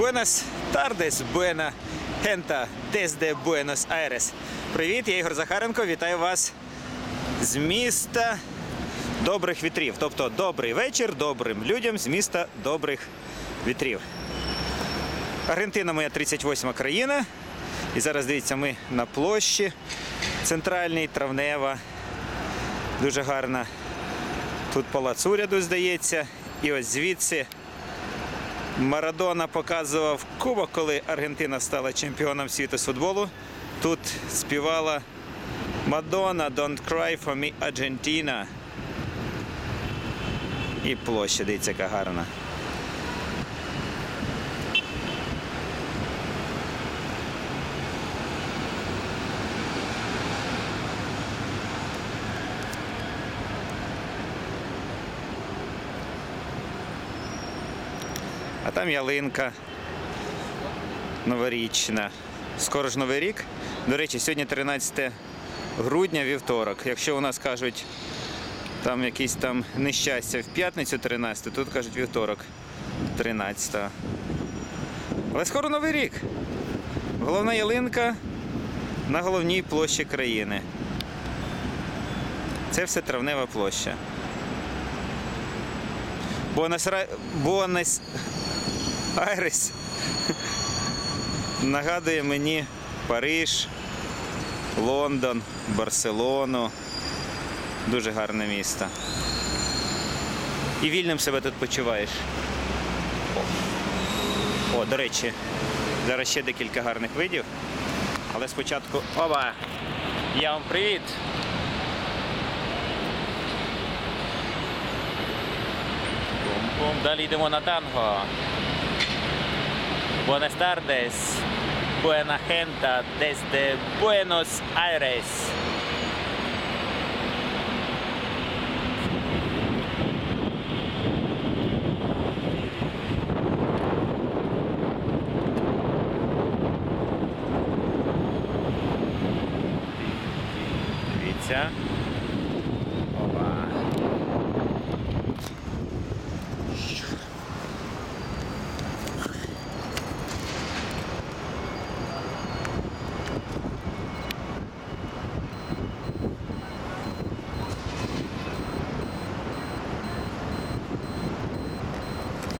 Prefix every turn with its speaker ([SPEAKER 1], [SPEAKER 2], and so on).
[SPEAKER 1] Buenas tardes, buena gente desde Буенос Айрес. Привіт, я Ігор Захаренко. Вітаю вас з міста добрих вітрів. Тобто добрий вечір добрим людям з міста добрих вітрів. Аргентина моя 38 країна. І зараз дивіться, ми на площі центральній, травнева. Дуже гарна. Тут палац уряду, здається. І ось звідси Марадона показував кубок, коли Аргентина стала чемпіоном світу з футболу. Тут співала Мадонна Don't cry for me, Argentina. І площа, дивіться, яка гарна. А там ялинка новорічна. Скоро ж новий рік. До речі, сьогодні 13 грудня, вівторок. Якщо у нас кажуть там якісь там нещастя в п'ятницю 13, тут кажуть вівторок 13. Але скоро новий рік. Головна ялинка на головній площі країни. Це все травнева площа. Буенос Ра- Буенос Айрес нагадує мені Париж, Лондон, Барселону. Дуже гарне місто. І вільним себе тут почуваєш. О, до речі, зараз ще декілька гарних видів. Але спочатку. Оба! Я вам привіт! Пум-пум, далі йдемо на танго. Buenas tardes. Buena gente desde Buenos Aires. Дивіться.